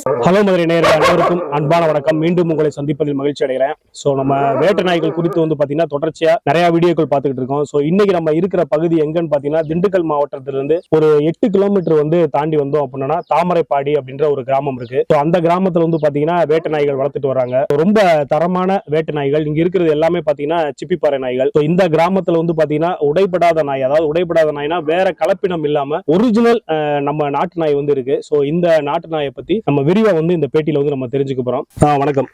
Hello Madurai நேயர்கள் அனைவருக்கும் அன்பான வணக்கம். மீண்டும் உங்களை சந்திப்பதில் மகிழ்ச்சி அடைகிறேன். ஸோ நம்ம வேட்டை நாய்கள் குறித்து வந்து பார்த்தீங்கன்னா தொடர்ச்சியா நிறைய வீடியோக்கள் பார்த்துக்கிட்டு இருக்கோம். ஸோ இன்னைக்கு நம்ம இருக்கிற பகுதி எங்கன்னு பார்த்தீங்கன்னா திண்டுக்கல் மாவட்டத்திலிருந்து ஒரு எட்டு கிலோமீட்டர் வந்து தாண்டி வந்தோம் அப்படின்னா தாமரைப்பாடி அப்படின்ற ஒரு கிராமம் இருக்கு. ஸோ அந்த கிராமத்துல வந்து பார்த்தீங்கன்னா வேட்டை நாய்கள் வளர்த்துட்டு வராங்க. ரொம்ப தரமான வேட்டை நாய்கள். இங்க இருக்கிறது எல்லாமே பார்த்தீங்கன்னா சிப்பிப்பாறை நாய்கள். ஸோ இந்த கிராமத்துல வந்து பார்த்தீங்கன்னா உடைபடாத நாய் அதாவது உடைபடாத நாய்னா வேற கலப்பினம் இல்லாம ஒரிஜினல் நம்ம நாட்டு நாய் வந்து இருக்கு. ஸோ இந்த நாட்டு நாயை பத்தி நம்ம விரிவா வந்து இந்த பேட்டியில வந்து நம்ம தெரிஞ்சுக்க போறோம். ஆ, வணக்கம்.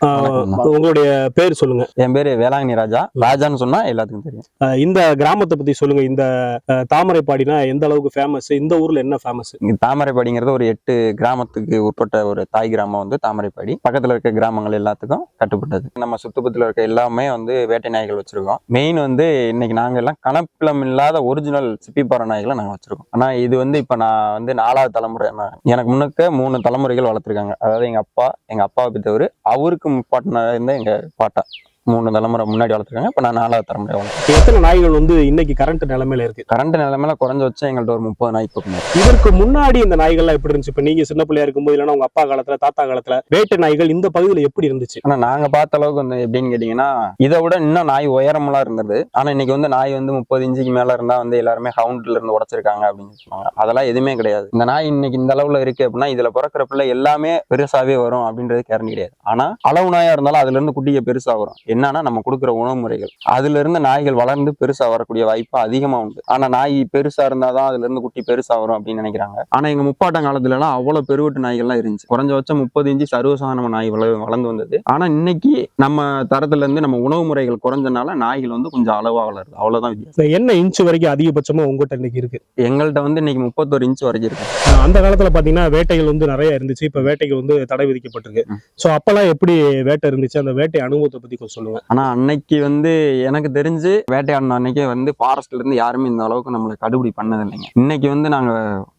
உங்களுடைய பேர் சொல்லுங்க. என் பேரு வேளாங்கண்ணி ராஜா. ராஜான்னு சொன்னா எல்லாத்துக்கும் தெரியும். இந்த கிராமத்தை பத்தி சொல்லுங்க. இந்த தாமரைப்பாடினா எந்த அளவுக்கு ஃபேமஸ் இந்த ஊர்ல என்ன ஃபேமஸ் தாமரைப்பாடிங்கிறது ஒரு எட்டு கிராமத்துக்கு உட்பட்ட ஒரு தாய் கிராமம் வந்து தாமரைப்பாடி. பக்கத்துல இருக்க கிராமங்கள் எல்லாத்துக்கும் கட்டுப்பட்டது. நம்ம சுத்துப்பத்துல இருக்க எல்லாமே வந்து வேட்டை நாய்கள் வச்சிருக்கோம். மெயின் வந்து இன்னைக்கு நாங்க எல்லாம் கணப்பிலம் இல்லாத ஒரிஜினல் சிப்பிப்பாறை நாய்களை நாங்க வச்சிருக்கோம். ஆனா இது வந்து இப்ப நான் வந்து நாலாவது தலைமுறை. எனக்கு முன்னுக்க மூணு தலைமுறைகள் வளர்த்துருக்காங்க. அதாவது எங்க அப்பா எங்க அப்பாவை பெற்றவர் அவருக்கு முப்பாட்டினா இருந்த எங்க பாட்டா. மூணு தலைமுறை முன்னாடி வளர்த்துருக்காங்க. இப்ப நான் நாலாவது தலைமுறை வளர்த்துறேன் எத்தனை நாய்கள் வந்து இன்னைக்கு கரண்ட் நிலைமையில இருக்கு? கரண்ட் நிலைமையில குறைஞ்ச வச்சு எங்கள்ட்ட ஒரு முப்பது நாய் பக்கம் இதற்கு முன்னாடி இந்த நாய்கள்லாம் எப்படி இருந்துச்சு? இப்ப நீங்க சின்ன பிள்ளையா இருக்கும்போது இல்லைன்னா உங்க அப்பா காலத்துல தாத்தா காலத்துல வேட்டை நாய்கள் இந்த பகுதியில எப்படி இருந்துச்சு? ஆனா நாங்க பார்த்த அளவுக்கு வந்து எப்படின்னு கேட்டீங்கன்னா இதை விட இன்னும் நாய் உயரமெல்லாம் இருந்தது. ஆனா இன்னைக்கு வந்து நாய் வந்து முப்பது இன்ச்சுக்கு மேல இருந்தா வந்து எல்லாருமே ஹவுண்ட்ல இருந்து உடைச்சிருக்காங்க அப்படின்னு சொன்னாங்க அதெல்லாம் எதுவுமே கிடையாது. இந்த நாய் இன்னைக்கு இந்த அளவுல இருக்கு அப்படின்னா இதுல பிறக்கிற பிள்ளை எல்லாமே பெருசாவே வரும் அப்படின்றது கேரண்டி கிடையாது. ஆனா அளவு நாயா இருந்தாலும் அதுல இருந்து குட்டிக பெருசா வரும். என்னன்னா நம்ம கொடுக்குற உணவு முறைகள். அதுல இருந்து நாய்கள் வளர்ந்து பெருசா வரக்கூடிய வாய்ப்பு அதிகமா உண்டு. ஆனா நாய் பெருசா இருந்தாதான் அதுல இருந்து குட்டி பெருசா வரும் அப்படின்னு நினைக்கிறாங்க. ஆனா எங்க முப்பாட்டம் காலத்துல எல்லாம் அவ்வளவு பெருவட்டு நாய்கள்லாம் இருந்துச்சு. குறைஞ்சபட்சம் முப்பது இன்ச்சு சர்வசாதாரண நாய் வள வளர்ந்து வந்தது. ஆனா இன்னைக்கு நம்ம தரத்துல இருந்து நம்ம உணவு முறைகள் குறைஞ்சனால நாய்கள் வந்து கொஞ்சம் அளவா வளருது. அவ்வளவுதான் வித்தியாசம். என்ன இன்ச் வரைக்கும் அதிகபட்சமா உங்ககிட்ட இன்னைக்கு இருக்கு? எங்கள்கிட்ட வந்து இன்னைக்கு முப்பத்தொரு இன்ச் வரைக்கும் இருக்கு. அந்த காலத்துல பாத்தீங்கன்னா வேட்டைகள் வந்து நிறைய இருந்துச்சு. இப்ப வேட்டைக்கு வந்து தடை விதிக்கப்பட்டிருக்கு. சோ அப்பெல்லாம் எப்படி வேட்டை இருந்துச்சு? அந்த வேட்டை அனுபவத்தை பத்தி கொஞ்சம் பண்ணுவேன் ஆனா அன்னைக்கு வந்து எனக்கு தெரிஞ்சு வேட்டையாடின அன்னைக்கே வந்து ஃபாரஸ்ட்ல இருந்து யாருமே இந்த அளவுக்கு நம்மளை கடுபிடி பண்ணது இல்லைங்க இன்னைக்கு வந்து நாங்க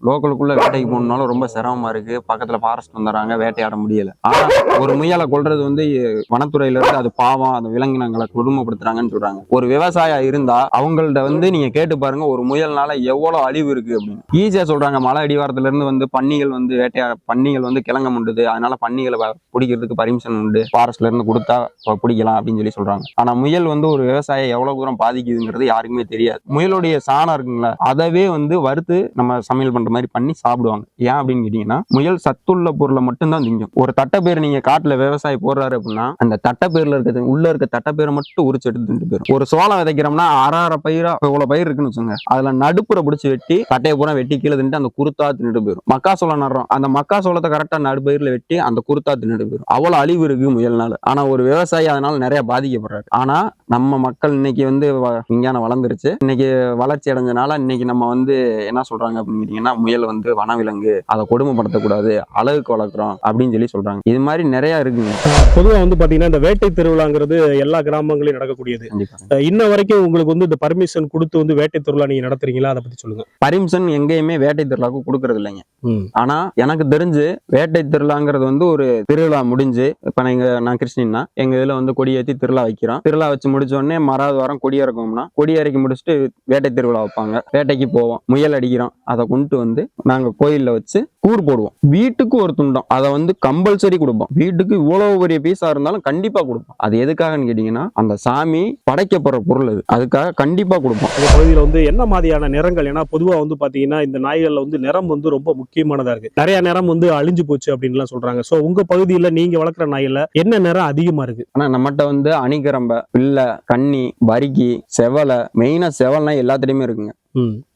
லோக்கலுக்குள்ள வேட்டைக்கு போகணும்னாலும் ரொம்ப சிரமமா இருக்கு. பக்கத்துல ஃபாரஸ்ட் வந்துடுறாங்க வேட்டையாட முடியல. ஆனா ஒரு முயலை கொள்றது வந்து வனத்துறையில இருந்து அது பாவம் அந்த விலங்கினங்களை கொடுமைப்படுத்துறாங்கன்னு சொல்றாங்க. ஒரு விவசாயம் இருந்தா அவங்கள்ட்ட வந்து நீங்க கேட்டு பாருங்க ஒரு முயல்னால எவ்வளவு அழிவு இருக்கு அப்படின்னு. ஈஸியா சொல்றாங்க மலை அடிவாரத்துல இருந்து வந்து பன்னிகள் வந்து வேட்டையா பன்னிகள் வந்து கிளங்க முண்டுது. அதனால பன்னிகளை வ- பிடிக்கிறதுக்கு பர்மிஷன் உண்டு. ஃபாரஸ்ட்ல இருந்து கொடுத்தா பிடிக்கலாம் அப்படின்னு சொல்லி சொல்றாங்க. ஆனா முயல் வந்து ஒரு விவசாயம் எவ்வளவு தூரம் பாதிக்குதுங்கிறது யாருக்குமே தெரியாது. முயலுடைய சாணம் இருக்குங்களா? அதவே வந்து வறுத்து நம்ம சமையல் பண்ற மாதிரி பண்ணி சாப்பிடுவாங்க. ஏன் அப்படின்னு கேட்டீங்கன்னா முயல் சத்துள்ள பொருளை மட்டும்தான் திங்கும். ஒரு தட்டைப்பேர் நீங்க காட்டுல விவசாயி போடுறாரு அப்படின்னா அந்த தட்டைப்பேர்ல இருக்கிறது உள்ள இருக்க தட்டைப்பேரை மட்டும் உரிச்சு எடுத்து திண்டு போயிடும் ஒரு சோளம் விதைக்கிறோம்னா அரை அரை பயிரா இவ்வளவு பயிர் இருக்குன்னு வச்சுங்க அதுல நடுப்புற பிடிச்சி வெட்டி தட்டையை பூரா வெட்டி கீழே தின்ட்டு அந்த குருத்தா தின்னுட்டு போயிடும் மக்கா சோளம் நடுறோம். அந்த மக்கா சோளத்தை கரெக்டா நடுப்பயிர்ல வெட்டி அந்த குருத்தா தின்னுட்டு போயிடும் அவ்வளவு அழிவு இருக்கு முயல்னால. ஆனா ஒரு விவசாயி அதனால நிறைய பாதிக்கப்படுறாரு. ஆனா நம்ம மக்கள் இன்னைக்கு வந்து விஞ்ஞானம் வளர்ந்துருச்சு. இன்னைக்கு வளர்ச்சி அடைஞ்சனால இன்னைக்கு நம்ம வந்து என்ன சொல்றாங்க அப்படின்னு முயல் வந்து வனவிலங்கு அதை கொடுமைப்படுத்தக்கூடாது அழகுக்கு வளர்க்குறோம் அப்படின்னு சொல்லி சொல்றாங்க. இது மாதிரி நிறைய இருக்குங்க. ஆஹ் பொதுவா வந்து பாத்தீங்கன்னா இந்த வேட்டை திருவிழாங்கிறது எல்லா கிராமங்களையும் நடக்கக்கூடியது. இன்ன வரைக்கும் உங்களுக்கு வந்து இந்த பர்மிஷன் கொடுத்து வந்து வேட்டை திருவிழா நீங்க நடத்துறீங்களா? அதை பத்தி சொல்லுங்க. பர்மிஷன் எங்கேயுமே வேட்டை திருவிழாவுக்கு கொடுக்கறது இல்லைங்க. ஆனா எனக்கு தெரிஞ்சு வேட்டை திருவிழாங்கிறது வந்து ஒரு திருவிழா முடிஞ்சு இப்ப நீங்க நான் கிறிஸ்டின்னா எங்க இதுல வந்து கொடி ஏத்தி திருவிழா வைக்கிறோம். திருவிழா வச்சு முடிச்ச உடனே மறாவது வாரம் கொடி இறக்கோம்னா கொடி இறக்கி முடிச்சுட்டு வேட்டை திருவிழா வைப்பாங்க. வேட்டைக்கு போவோம். முயல் அடிக்கிறோம். அதை கொண்டு வந்து நாங்கள் கோயிலில் வச்சு கூர் போடுவோம். வீட்டுக்கு ஒரு துண்டம். அதை வந்து கம்பல்சரி கொடுப்போம். வீட்டுக்கு இவ்வளவு பெரிய பீஸா இருந்தாலும் கண்டிப்பா கொடுப்போம். அது எதுக்காகன்னு கேட்டீங்கன்னா அந்த சாமி படைக்கப்படுற பொருள் அது. அதுக்காக கண்டிப்பா கொடுப்போம். அந்த பகுதியில வந்து என்ன மாதிரியான நிறங்கள்? ஏன்னா பொதுவா வந்து பாத்தீங்கன்னா இந்த நாய்கள்ல வந்து நிறம் வந்து ரொம்ப முக்கியமானதா இருக்கு. நிறைய நிறம் வந்து அழிஞ்சு போச்சு அப்படின்லாம் சொல்றாங்க. சோ உங்க பகுதியில நீங்க வளர்க்குற நாயில என்ன நிறம் அதிகமா இருக்கு? ஆனா நம்மகிட்ட வந்து அணிகரம்ப பிள்ளை கன்னி வரிக்கி செவலை மெயினா செவல்னா எல்லாத்துலயுமே இருக்குங்க.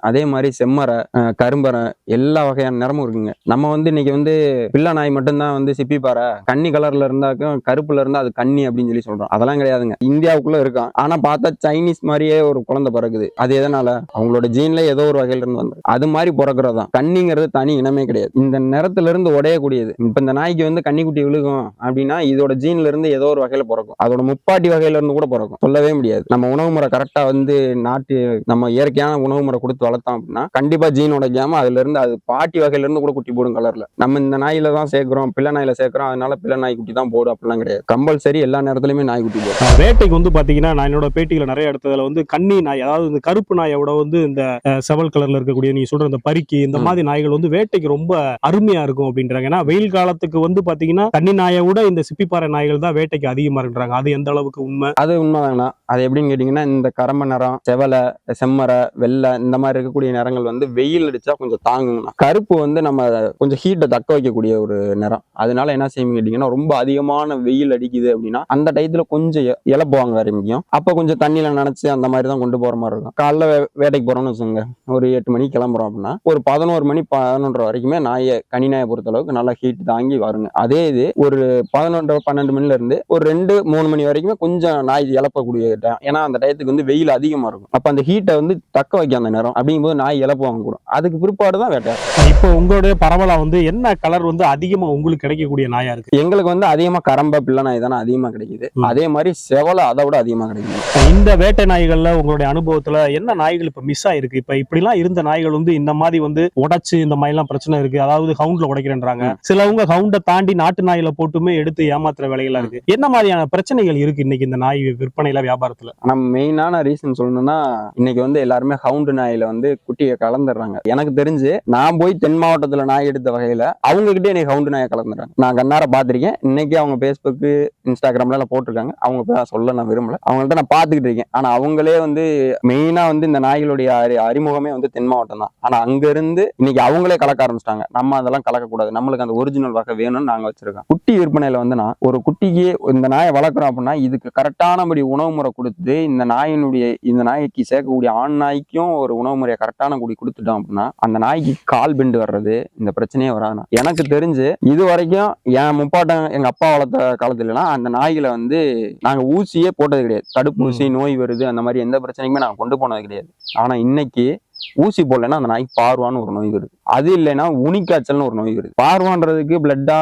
அதே மாதிரி செம்மரை கரும்பரை எல்லா வகையான நிறமும் இருக்குங்க. நம்ம வந்து இன்னைக்கு வந்து பிள்ளை நாய் மட்டும்தான் வந்து சிப்பிப்பாறை கன்னி கலர்ல இருந்தாக்கும் கருப்புல இருந்தா அது கன்னி அப்படின்னு சொல்லி சொல்றோம். அதெல்லாம் கிடையாதுங்க. இந்தியாவுக்குள்ள இருக்கான் ஆனா பார்த்தா சைனீஸ் மாதிரியே ஒரு குழந்தை பிறகுது அது எதனால? அவங்களோட ஜீன்ல ஏதோ ஒரு வகையில இருந்து வந்து அது மாதிரி பிறக்கிறது தான் கன்னிங்கிறது தனி இனமே கிடையாது. இந்த நிறத்துல இருந்து உடையக்கூடியது. இப்ப இந்த நாய்க்கு வந்து கன்னிக்குட்டி விழுகும் அப்படின்னா இதோட ஜீன்ல இருந்து ஏதோ ஒரு வகையில பிறக்கும். அதோட முப்பாட்டி வகையில இருந்து கூட பிறக்கும். சொல்லவே முடியாது. நம்ம உணவு முறை கரெக்டா வந்து நாட்டு நம்ம இயற்கையான உணவு முறை கொடுத்து வளர்த்தோம் அப்படின்னா கண்டிப்பா ஜீன் உடைக்காம அதுல இருந்து அது பாட்டி வகையில இருந்து கூட குட்டி போடும் கலர்ல நம்ம இந்த நாயில தான் சேர்க்கிறோம் பிள்ளை நாயில சேர்க்கிறோம் அதனால பிள்ளை நாய் குட்டி தான் போடும் அப்படிலாம் கிடையாது. கம்பல்சரி எல்லா நேரத்துலயுமே நாய் குட்டி போடும். வேட்டைக்கு வந்து பாத்தீங்கன்னா நான் என்னோட பேட்டிகளை நிறைய இடத்துல வந்து கன்னி நாய் அதாவது இந்த கருப்பு நாயோட வந்து இந்த செவல் கலர்ல இருக்கக்கூடிய நீங்க சொல்ற இந்த பருக்கி இந்த. மாதிரி நாய்கள் வந்து வேட்டைக்கு ரொம்ப அருமையா இருக்கும் அப்படின்றாங்க. ஏன்னா வெயில் காலத்துக்கு வந்து பாத்தீங்கன்னா கன்னி நாயை விட இந்த சிப்பிப்பாறை நாய்கள் தான் வேட்டைக்கு அதிகமா இருக்குன்றாங்க அது எந்த அளவுக்கு உண்மை? அது உண்மைதாங்கண்ணா. அது எப்படின்னு கேட்டிங்கன்னா இந்த கரம்ப நிறம் செவலை செம்மரை வெள்ளை இந்த மாதிரி இருக்கக்கூடிய நிறங்கள் வந்து வெயில் அடிச்சா கொஞ்சம் தாங்குங்கண்ணா. கருப்பு வந்து நம்ம கொஞ்சம் ஹீட்டை தக்க வைக்கக்கூடிய ஒரு நிறம். அதனால என்ன செய்யும் கேட்டிங்கன்னா ரொம்ப அதிகமான வெயில் அடிக்குது அப்படின்னா அந்த டயத்துல கொஞ்சம் இழப்புவாங்க ஆரம்பிக்கும். அப்போ கொஞ்சம் தண்ணியில நனைச்சு அந்த மாதிரி தான் கொண்டு போற மாதிரி இருக்கும். காலைல வே- வேட்டைக்கு போறோம்னு வச்சுக்கோங்க. ஒரு எட்டு மணிக்கு கிளம்புறோம் அப்படின்னா ஒரு பதினோரு மணி பதினொன்றரை வரைக்குமே நாயை கனி நாயை பொறுத்த அளவுக்கு நல்லா ஹீட் தாங்கி வருங்க. அதே இது ஒரு பதினொன்று பன்னெண்டு மணில இருந்து ஒரு ரெண்டு மூணு மணி வரைக்குமே கொஞ்சம் நாய் இழப்பக்கூடிய ஏன்னா அந்த டயத்துக்கு வந்து வெயில் அதிகமா இருக்கும். அப்ப அந்த ஹீட்டை வந்து தக்க வைக்க அந்த நேரம் அப்படிங்கும்போது நாய் இழப்பு வாங்க கூடும். அதுக்கு பிற்பாடு தான் வேட்டை. இப்போ உங்களுடைய பரவலா வந்து என்ன கலர் வந்து அதிகமா உங்களுக்கு கிடைக்கக்கூடிய நாயா இருக்கு? எங்களுக்கு வந்து அதிகமா கரம்ப பிள்ளை நாய் தானே அதிகமா கிடைக்குது. அதே மாதிரி செவலை அதை விட அதிகமா கிடைக்குது. இந்த வேட்டை நாய்கள்ல உங்களுடைய அனுபவத்துல என்ன நாய்கள் இப்ப மிஸ் ஆயிருக்கு? இப்ப இப்படிலாம் இருந்த நாய்கள் வந்து இந்த மாதிரி வந்து உடைச்சு இந்த மாதிரி எல்லாம் பிரச்சனை இருக்கு. அதாவது ஹவுண்ட்ல உடைக்கிறேன்றாங்க. சிலவங்க ஹவுண்ட தாண்டி நாட்டு நாயில போட்டுமே எடுத்து ஏமாத்துற வேலைகள்லாம் இருக்கு. என்ன மாதிரியான பிரச்சனைகள் இருக்கு இன்னைக்கு இந்த நாய் விற்பனையில வியாபாரத்துல? நம்ம மெயினான ரீசன் சொல்லணும்னா இன்னைக்கு வந்து எல்லாருமே ஹவுண்டு நாயில வந்து குட்டியை கலந்துடுறாங்க. எனக்கு தெரிஞ்சு நான் போய் தென் மாவட்டத்துல நாய் எடுத்த வகையில அவங்க கிட்டே எனக்கு ஹவுண்டு நாயை கலந்துடுறாங்க. நான் கண்ணார பாத்திருக்கேன் இன்னைக்கு அவங்க ஃபேஸ்புக் இன்ஸ்டாகிராம்ல எல்லாம் போட்டிருக்காங்க. அவங்க பேர் சொல்ல நான் விரும்பல. அவங்கள்ட்ட நான் பாத்துக்கிட்டு இருக்கேன். ஆனா அவங்களே வந்து மெயினா வந்து இந்த நாய்களுடைய அறி- அறிமுகமே வந்து தென் மாவட்டம் தான். ஆனா அங்க இருந்து இன்னைக்கு அவங்களே கலக்க ஆரம்பிச்சிட்டாங்க. நம்ம அதெல்லாம் கலக்கக்கூடாது. நம்மளுக்கு அந்த ஒரிஜினல் வகை வேணும்னு நாங்க வச்சிருக்கோம். குட்டி விற்பனையில வந்து நான் ஒரு குட்டிக்கு இந்த நாயை வளர்க்குறோம் அப்படின்னா இதுக்கு கரெக்டானபடி உணவு முறை கொடுத்து இந்த நாயினுடைய இந்த நாய்க்கு சேர்க்கக்கூடிய ஆண் நாய்க்கும் ஒரு உணவு முறையை கரெக்டான கூடி கொடுத்துட்டோம் அப்படின்னா அந்த நாய்க்கு கால் பெண்டு வர்றது இந்த பிரச்சனையே வராதுண்ணா எனக்கு தெரிஞ்சு இது வரைக்கும் என் முப்பாட்டம் எங்க அப்பா வளர்த்த காலத்துலலாம் அந்த நாய்களை வந்து நாங்க ஊசியே போட்டது கிடையாது. தடுப்பூசி நோய் வருது அந்த மாதிரி எந்த பிரச்சனைக்குமே நாங்க கொண்டு போனது கிடையாது. ஆனா இன்னைக்கு ஊசி போடலைன்னா அந்த நாய்க்கு பார்வான்னு ஒரு நோய் வருது. அது இல்லைன்னா உனிக்காய்ச்சல்னு ஒரு நோய் வருது. பார்வான்றதுக்கு பிளட்டா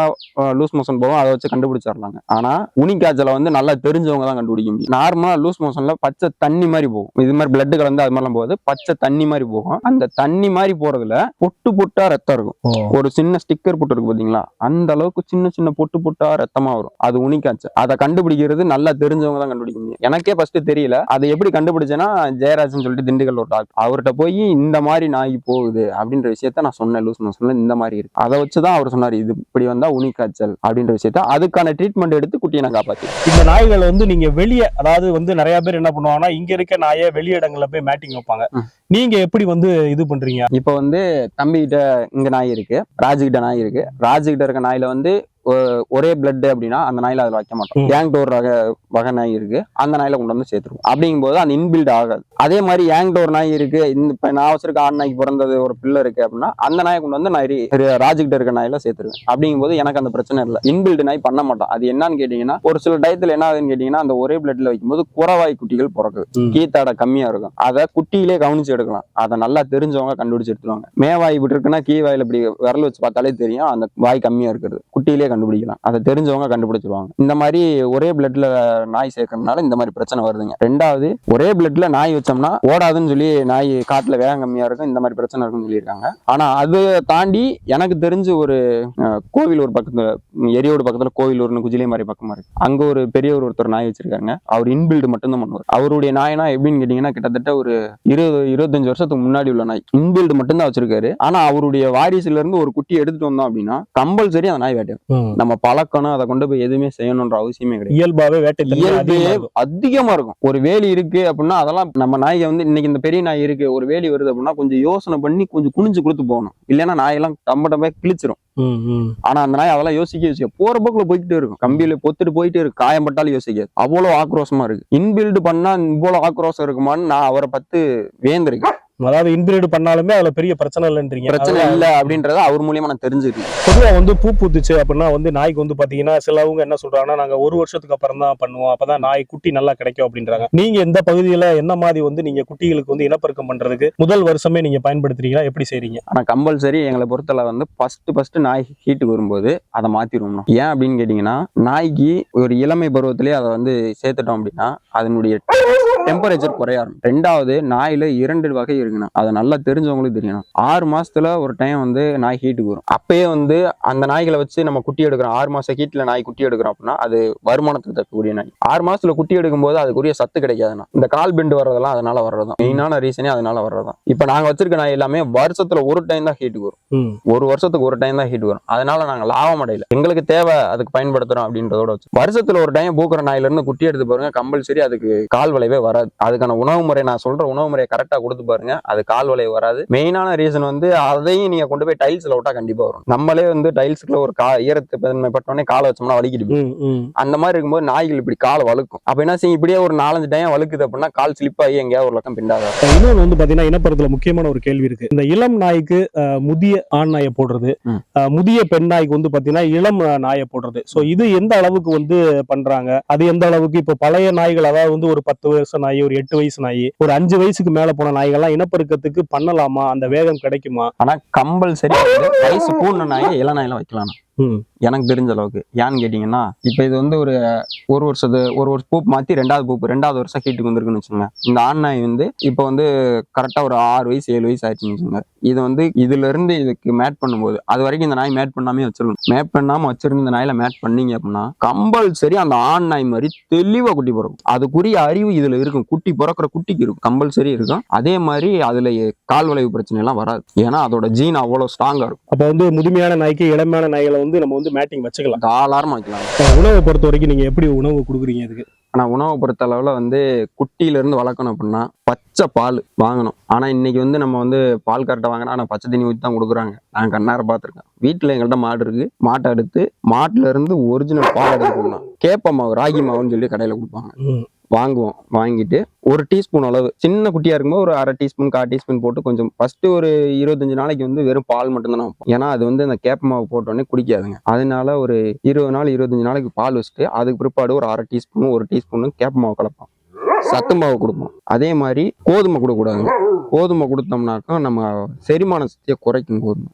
லூஸ் மோஷன் போகும். அதை வச்சு கண்டுபிடிச்சிடலாங்க. ஆனா உனிக்காய்ச்சலை வந்து நல்லா தெரிஞ்சவங்க தான் கண்டுபிடிக்க முடியும். நார்மலா லூஸ் மோஷன்ல பச்சை தண்ணி மாதிரி போகும். இது மாதிரி பிளட் கலந்து அது மாதிரிலாம் போகுது. பச்சை தண்ணி மாதிரி போகும். அந்த தண்ணி மாதிரி போறதுல பொட்டு பொட்டா ரத்தம் இருக்கும். ஒரு சின்ன ஸ்டிக்கர் பொட்டு இருக்கு பாத்தீங்களா? அந்த அளவுக்கு சின்ன சின்ன பொட்டு பொட்டா ரத்தமா வரும். அது உனிக்காய்ச்சல் அதை கண்டுபிடிக்கிறது நல்லா தெரிஞ்சவங்க தான் கண்டுபிடிக்க முடியும். எனக்கே ஃபர்ஸ்ட் தெரியல. அதை எப்படி கண்டுபிடிச்சேன்னா ஜெயராஜன் சொல்லிட்டு திண்டுக்கல் ஒரு டாக்டர் அவர்கிட்ட போய் இந்த மாதிரி நாய் போகுது அப்படின்ற விஷயத்த நான் சொன்னேன் லூஸ் மோஷன்ல இந்த மாதிரி இருக்கு. அதை வச்சுதான் அவர் சொன்னார் இது இப்படி வந்தா உனிக்காய்ச்சல் அப்படின்ற விஷயத்த. அதுக்கான ட்ரீட்மெண்ட் எடுத்து குட்டியை நான் காப்பாத்தி இந்த நாய்கள் வந்து நீங்க வெளியே அதாவது வந்து நிறைய பேர் என்ன பண்ணுவாங்கன்னா இங்க இருக்க நாயை வெளி இடங்கள்ல போய் மேட்டிங் வைப்பாங்க. ம். நீங்க எப்படி வந்து இது பண்றீங்க? இப்போ வந்து தம்பி கிட்ட இங்க நாய் இருக்கு ராஜு கிட்ட நாய் இருக்கு. ராஜு கிட்ட இருக்க நாயில வந்து ஒரே பிளட் அப்படின்னா அந்த நாயில அதுல வைக்க மாட்டோம். டோர் ரக வகை நாய் இருக்கு. அந்த நாயில கொண்டு வந்து சேர்த்துருவோம். அப்படிங்கும்போது அந்த இன்பில்ட் ஆகாது. அதே மாதிரி டோர் நாய் இருக்கு. இந்த இப்ப நான் வச்சிருக்க ஆண் நாய்க்கு பிறந்தது ஒரு பிள்ளை இருக்கு அப்படின்னா அந்த நாயை கொண்டு வந்து நான் ராஜு கிட்ட இருக்க நாயில சேர்த்துருவேன். அப்படிங்கும்போது எனக்கு அந்த பிரச்சனை இல்லை. இன்பில்ட் நாய் பண்ண மாட்டோம். அது என்னன்னு கேட்டீங்கன்னா ஒரு சில டயத்துல என்ன ஆகுதுன்னு கேட்டீங்கன்னா அந்த ஒரே பிளட்ல வைக்கும்போது குறவாய் குட்டிகள் பிறக்குது. கீத்தாடை கம்மியா இருக்கும். அதை குட்டியிலே கவனிச்சு எடுக்கலாம். அதை நல்லா தெரிஞ்சவங்க கண்டுபிடிச்சு எடுத்துருவாங்க. மேவாய் இப்படி இருக்குன்னா கீ வாயில இப்படி விரல் வச்சு பார்த்தாலே தெரியும். அந்த வாய் கம்மியா இருக்கிறது. குட்டியிலே கண்டுபிடிக்கலாம். அதை தெரிஞ்சவங்க கண்டுபிடிச்சிருவாங்க. இந்த மாதிரி ஒரே பிளட்ல நாய் சேர்க்கறதுனால இந்த மாதிரி பிரச்சனை வருதுங்க. ரெண்டாவது ஒரே பிளட்ல நாய் வச்சோம்னா ஓடாதுன்னு சொல்லி நாய் காட்டுல வேகம் கம்மியா இருக்கும் இந்த மாதிரி பிரச்சனை இருக்குன்னு சொல்லியிருக்காங்க. ஆனா அதை தாண்டி எனக்கு தெரிஞ்சு ஒரு கோவிலூர் கோவில் ஒரு பக்கத்துல எரியோடு பக்கத்துல கோவிலூர்னு குஜிலே மாதிரி பக்கமா இருக்கு. அங்க ஒரு பெரியவர் ஒருத்தர் நாய் வச்சிருக்காங்க அவர் இன்பில்டு மட்டும்தான் பண்ணுவார். அவருடைய நாய்னா எப்படின்னு கேட்டீங்கன்னா கிட்டத்தட்ட ஒரு இருபது இருபத்தஞ்சு வருஷத்துக்கு முன்னாடி உள்ள நாய். இன்பில்டு மட்டும்தான் வச்சிருக்காரு. ஆனா அவருடைய வாரிசுல இருந்து ஒரு குட்டி எடுத்துட்டு வந்தோம் அப்படின்னா கம்பல்சரி அந்த நாய் வேட்டையும் நம்ம பழக்கணும் அதை கொண்டு போய் எதுவுமே செய்யணுன்ற அவசியமே கிடையாது. இயல்பாவே வேட்டை இயல்பே அதிகமா இருக்கும். ஒரு வேலி இருக்கு அப்படின்னா அதெல்லாம் நம்ம நாயை வந்து இன்னைக்கு இந்த பெரிய நாய் இருக்கு ஒரு வேலி வருது அப்படின்னா கொஞ்சம் யோசனை பண்ணி கொஞ்சம் குனிஞ்சு கொடுத்து போகணும். இல்லைன்னா நாயெல்லாம் டம்ப டம்ப கிழிச்சிரும். ஆனா அந்த நாய் அதெல்லாம் யோசிக்க யோசிக்க போற போக்குல போய்கிட்டே இருக்கும். கம்பியில பொத்துட்டு போயிட்டே இருக்கு காயம்பட்டாலும் யோசிக்காது. அவ்வளவு ஆக்ரோஷமா இருக்கு. இன்பில்டு பண்ணா இவ்வளவு ஆக்ரோஷம் இருக்குமான்னு நான் அவரை பத்து வேந்திருக்கேன். அதாவது இன்பிரீடு பண்ணாலுமே அதுல பெரிய பிரச்சனை இல்லைன்றீங்க. பிரச்சனை இல்ல அப்படின்றத அவர் மூலியமா நான் தெரிஞ்சுக்கிட்டேன். பொதுவா வந்து பூ பூத்துச்சு அப்படின்னா வந்து நாய்க்கு வந்து பாத்தீங்கன்னா சிலவங்க என்ன சொல்றாங்கன்னா நாங்க ஒரு வருஷத்துக்கு அப்புறம் தான் பண்ணுவோம். அப்பதான் நாய் குட்டி நல்லா கிடைக்கும் அப்படின்றாங்க. நீங்க எந்த பகுதியில என்ன மாதிரி வந்து நீங்க குட்டிகளுக்கு வந்து இனப்பெருக்கம் பண்றதுக்கு முதல் வருஷமே நீங்க பயன்படுத்துறீங்களா? எப்படி செய்றீங்க? ஆனா கம்பல்சரி எங்களை பொறுத்தல வந்து ஃபர்ஸ்ட் ஃபர்ஸ்ட் நாய் ஹீட்டுக்கு வரும்போது அதை மாத்திருவோம் ஏன் அப்படின்னு கேட்டீங்கன்னா நாய்க்கு ஒரு இளமை பருவத்திலேயே அதை வந்து சேர்த்துட்டோம் அப்படின்னா அதனுடைய டெம்பரேச்சர் குறைய ஆரம்பிக்கும். ரெண்டாவது நாயில இரண்டு வகை இருக்குண்ணா அதை நல்லா தெரிஞ்சவங்களுக்கு தெரியணும். ஆறு மாசத்துல ஒரு டைம் வந்து நாய் ஹீட்டுக்கு வரும். அப்பயே வந்து அந்த நாய்களை வச்சு நம்ம குட்டி எடுக்கிறோம். ஆறு மாசம் ஹீட்ல நாய் குட்டி எடுக்கிறோம் அப்படின்னா அது வருமானத்துக்கு தக்கக்கூடிய நாய். ஆறு மாசத்துல குட்டி எடுக்கும்போது அதுக்குரிய சத்து கிடைக்காதுண்ணா. இந்த கால் பெண்டு வர்றதெல்லாம் அதனால வர்றதுதான். மெயினான ரீசனே அதனால வர்றதுதான். இப்ப நாங்க வச்சிருக்க நாய் எல்லாமே வருஷத்துல ஒரு டைம் தான் ஹீட்டுக்கு வரும். ஒரு வருஷத்துக்கு ஒரு டைம் தான் ஹீட் வரும். அதனால நாங்க லாபம் அடையல. எங்களுக்கு தேவை அதுக்கு பயன்படுத்துறோம் அப்படின்றதோட வச்சு. வருஷத்துல ஒரு டைம் பூக்கிற நாயில இருந்து குட்டி எடுத்து பாருங்க கம்பல்சரி அதுக்கு கால் வளைவே வராது. அதுக்கான உணவு முறை நான் சொல்ற உணவு முறையை கரெக்டா கொடுத்து பாருங்க. அது கால் வளைவு வராது. மெயினான ரீசன் வந்து அதையும் நீங்க கொண்டு போய் டைல்ஸ்ல விட்டா கண்டிப்பா வரும். நம்மளே வந்து டைல்ஸ்க்குள்ள ஒரு கா ஈரத்து பட்டோடனே காலை வச்சோம்னா வலிக்கிட்டு அந்த மாதிரி இருக்கும்போது நாய்கள் இப்படி காலை வழுக்கும். அப்ப என்ன செய்யும்? இப்படியே ஒரு நாலஞ்சு டைம் வழுக்குது அப்படின்னா கால் ஸ்லிப் ஆகி எங்கேயாவது ஒரு லக்கம் பிண்டாத இன்னொன்று வந்து பாத்தீங்கன்னா இனப்பெருக்கத்துல முக்கியமான ஒரு கேள்வி இருக்கு. இந்த இளம் நாய்க்கு முதிய ஆண் நாயை போடுறது முதிய பெண் நாய்க்கு வந்து பாத்தீங்கன்னா இளம் நாயை போடுறது. சோ இது எந்த அளவுக்கு வந்து பண்றாங்க? அது எந்த அளவுக்கு? இப்போ பழைய நாய்கள் அதாவது வந்து ஒரு பத்து வருஷம் நாய் ஒரு எட்டு வயசு நாய் ஒரு அஞ்சு வயசுக்கு மேல போன நாய்கள்லாம் இனப்பெருக்கத்துக்கு பண்ணலாமா? அந்த வேகம் கிடைக்குமா? ஆனா கம்பல்சரி வயசு கூடின நாயை இள வைக்கலாம் எனக்கு தெரிஞ்ச அளவுக்கு. ஏன்னு கேட்டிங்கன்னா இப்போ இது வந்து ஒரு ஒரு வருஷத்து ஒரு வருஷம் பூப் மாற்றி ரெண்டாவது பூப் ரெண்டாவது வருஷம் ஹீட்டுக்கு வந்திருக்குன்னு வச்சுக்கோங்க. இந்த ஆண் நாய் வந்து இப்போ வந்து கரெக்டாக ஒரு ஆறு வயசு ஏழு வயசு ஆயிடுச்சுன்னு வச்சுக்கோங்க. இது வந்து இதுல இருந்து இதுக்கு மேட் பண்ணும்போது அது வரைக்கும் இந்த நாய் மேட் பண்ணாமே வச்சிருக்கணும். மேட் பண்ணாம வச்சிருந்த இந்த நாயில மேட் பண்ணீங்க அப்படின்னா கம்பல்சரி அந்த ஆண் நாய் மாதிரி தெளிவா குட்டி பிறக்கும். அதுக்குரிய அறிவு இதுல இருக்கும். குட்டி பிறக்கிற குட்டிக்கு இருக்கும். கம்பல்சரி இருக்கும். அதே மாதிரி அதுல கால் வளைவு பிரச்சனை எல்லாம் வராது. ஏன்னா அதோட ஜீன் அவ்வளவு ஸ்ட்ராங்கா இருக்கும். அப்ப வந்து முதுமையான நாய்க்கு இளமையான நாய்களை வந்து நம்ம வந்து மேட்டிங் வச்சுக்கலாம். தாராளமா வைக்கலாம். உணவை பொறுத்த வரைக்கும் நீங்க எப்படி உணவு கொடுக்குறீங்க இதுக்கு? ஆனா உணவை பொறுத்த அளவுல வந்து குட்டியில இருந்து வளர்க்கணும் அப்படின்னா பச்சை பால் வாங்கணும். ஆனா இன்னைக்கு வந்து நம்ம வந்து பால் கரெக்டாக வாங்கினா ஆனா பச்சை தண்ணி ஊற்றி தான் கொடுக்குறாங்க. நான் கண்ணார பார்த்துருக்கேன். வீட்டுல எங்கள்கிட்ட மாடு இருக்கு. மாட்டை எடுத்து மாட்டுல இருந்து ஒரிஜினல் பால் எடுக்கணும்னா கேப்ப மாவு ராகி மாவுன்னு சொல்லி கடையில கொடுப்பாங்க. வாங்குவோம். வாங்கிட்டு ஒரு டீஸ்பூன் அளவு சின்ன குட்டியா இருக்கும்போது ஒரு அரை டீஸ்பூன் கால் டீஸ்பூன் போட்டு கொஞ்சம் ஃபர்ஸ்ட் ஒரு இருபத்தஞ்சு நாளைக்கு வந்து வெறும் பால் மட்டும் தான் வைப்போம். ஏன்னா அது வந்து அந்த கேப்ப மாவு போட்டோடனே குடிக்காதுங்க. அதனால ஒரு இருபது நாள் இருபத்தஞ்சு நாளைக்கு பால் வச்சுட்டு அதுக்கு பிற்பாடு ஒரு அரை டீஸ்பூன் ஒரு டீஸ்பூன் கேப்ப மாவு கலப்போம். சத்து மாவு கொடுப்போம். அதே மாதிரி கோதுமை கொடுக்கக்கூடாதுங்க கோதுமை கொடுத்தோம்னாக்கா நம்ம செரிமான சக்தியை குறைக்கும் கோதுமை.